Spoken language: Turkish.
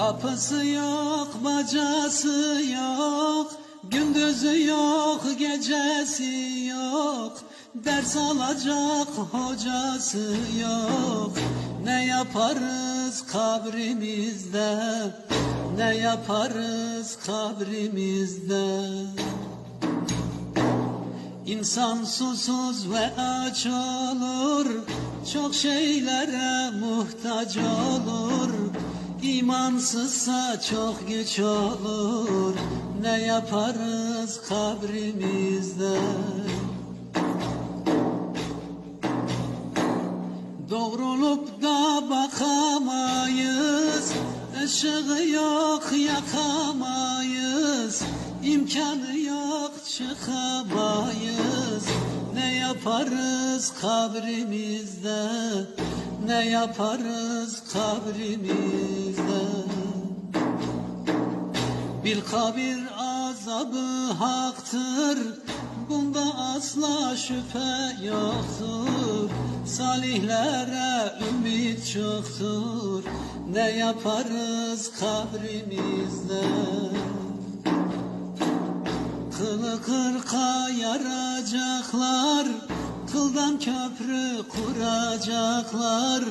Kapısı yok, bacası yok, gündüzü yok, gecesi yok. Ders alacak hocası yok. Ne yaparız kabrimizde? Ne yaparız kabrimizde? İnsan susuz ve aç olur, çok şeylere muhtaç olur. İmansızsa çok güç olur, ne yaparız kabrimizde? Doğrulup da bakamayız, ışığı yok yakamayız, imkanı yok çıkamayız. Yaparız kabrimizde, ne yaparız kabrimizde? Bil kabir azabı haktır Bunda asla şüphe yoktur. Salihlere ümit çoktur Ne yaparız kabrimizde Kılı kırka yaracaklar Kıldan köprü kuracaklar